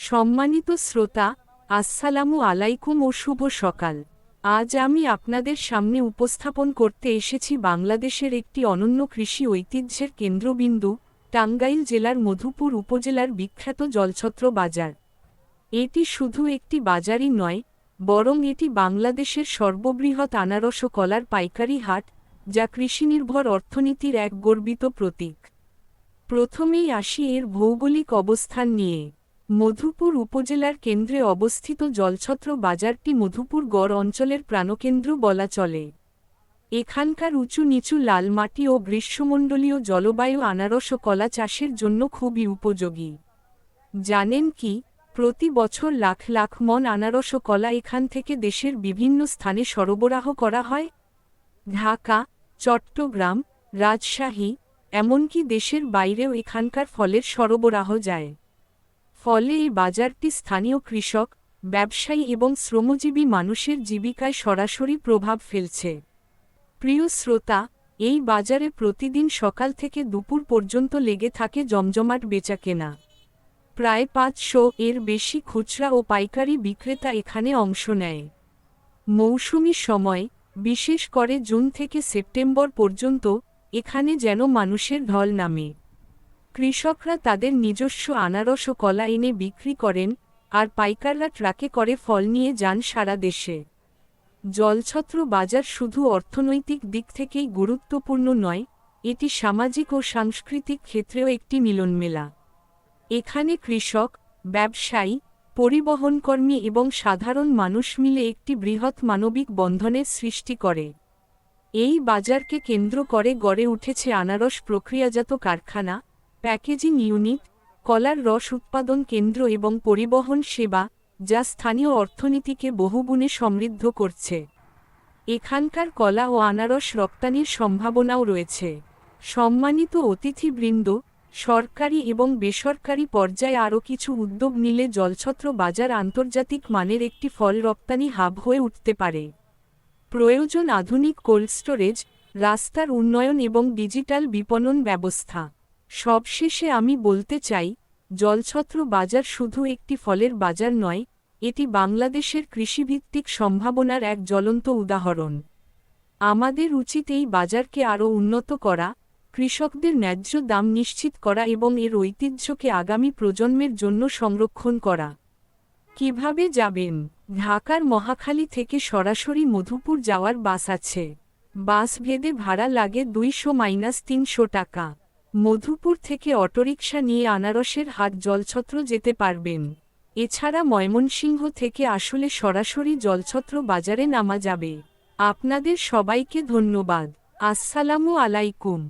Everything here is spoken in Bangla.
সম্মানিত শ্রোতা, আসসালামু আলাইকুম ও শুভ সকাল। আজ আমি আপনাদের সামনে উপস্থাপন করতে এসেছি বাংলাদেশের একটি অনন্য কৃষি ঐতিহ্যের কেন্দ্রবিন্দু, টাঙ্গাইল জেলার মধুপুর উপজেলার বিখ্যাত জলছত্র বাজার। এটি শুধু একটি বাজারই নয়, বরং এটি বাংলাদেশের সর্ববৃহৎ আনারস ও কলার পাইকারি হাট, যা কৃষিনির্ভর অর্থনীতির এক গর্বিত প্রতীক। প্রথমেই আসি এর ভৌগোলিক অবস্থান নিয়ে। মধুপুর উপজেলার কেন্দ্রে অবস্থিত জলছত্র বাজারটি মধুপুর গড় অঞ্চলের প্রাণকেন্দ্র বলা চলে। এখানকার উঁচু নিচু লাল মাটি ও গ্রীষ্মমণ্ডলীয় জলবায়ু আনারস ও কলা চাষের জন্য খুবই উপযোগী। জানেন কি, প্রতি বছর লাখ লাখ মন আনারস ও কলা এখান থেকে দেশের বিভিন্ন স্থানে সরবরাহ করা হয়। ঢাকা, চট্টগ্রাম, রাজশাহী, এমনকি দেশের বাইরেও এখানকার ফলের সরবরাহ যায়। ফলে এই বাজারটি স্থানীয় কৃষক, ব্যবসায়ী এবং শ্রমজীবী মানুষের জীবিকায় সরাসরি প্রভাব ফেলছে। প্রিয় শ্রোতা, এই বাজারে প্রতিদিন সকাল থেকে দুপুর পর্যন্ত লেগে থাকে জমজমাট বেচাকেনা। প্রায় পাঁচশো এর বেশি খুচরা ও পাইকারি বিক্রেতা এখানে অংশ নেয়। মৌসুমি সময়, বিশেষ করে জুন থেকে সেপ্টেম্বর পর্যন্ত, এখানে যেন মানুষের ঢল নামে। কৃষকরা তাদের নিজস্ব আনারস ও কলা এনে বিক্রি করেন, আর পাইকাররা ট্রাকে করে ফল নিয়ে যান সারা দেশে। জলছত্র বাজার শুধু অর্থনৈতিক দিক থেকেই গুরুত্বপূর্ণ নয়, এটি সামাজিক ও সাংস্কৃতিক ক্ষেত্রেও একটি মিলনমেলা। এখানে কৃষক, ব্যবসায়ী, পরিবহনকর্মী এবং সাধারণ মানুষ মিলে একটি বৃহৎ মানবিক বন্ধনের সৃষ্টি করে। এই বাজারকে কেন্দ্র করে গড়ে উঠেছে আনারস প্রক্রিয়াজাত কারখানা প্যাকেজিং ইউনিট, কলার রস উৎপাদন কেন্দ্র এবং পরিবহন সেবা, যা স্থানীয় অর্থনীতিকে বহুগুণে সমৃদ্ধ করছে। এখানকার কলা ও আনারস রপ্তানির সম্ভাবনাও রয়েছে। সম্মানিত অতিথিবৃন্দ, সরকারি এবং বেসরকারি পর্যায়ে আরও কিছু উদ্যোগ নিলে জলছত্র বাজার আন্তর্জাতিক মানের একটি ফল রপ্তানি হাব হয়ে উঠতে পারে। প্রয়োজন আধুনিক কোল্ড স্টোরেজ, রাস্তার উন্নয়ন এবং ডিজিটাল বিপণন ব্যবস্থা। সবশেষে আমি বলতে চাই, জলছত্র বাজার শুধু একটি ফলের বাজার নয়, এটি বাংলাদেশের কৃষিভিত্তিক সম্ভাবনার এক জ্বলন্ত উদাহরণ। আমাদের উচিত এই বাজারকে আরও উন্নত করা, কৃষকদের ন্যায্য দাম নিশ্চিত করা এবং এর ঐতিহ্যকে আগামী প্রজন্মের জন্য সংরক্ষণ করা। কীভাবে যাবেন? ঢাকার মহাখালী থেকে সরাসরি মধুপুর যাওয়ার বাস আছে। বাস ভেদে ভাড়া লাগে দুইশো মাইনাস তিনশো টাকা। মধুপুর থেকে অটোরিকশা নিয়ে আনারসের হাট জলছত্র যেতে পারবেন। এছাড়া ময়মনসিংহ থেকে আসলে সরাসরি জলছত্র বাজারে নামা যাবে। আপনাদের সবাইকে ধন্যবাদ। আসসালামু আলাইকুম।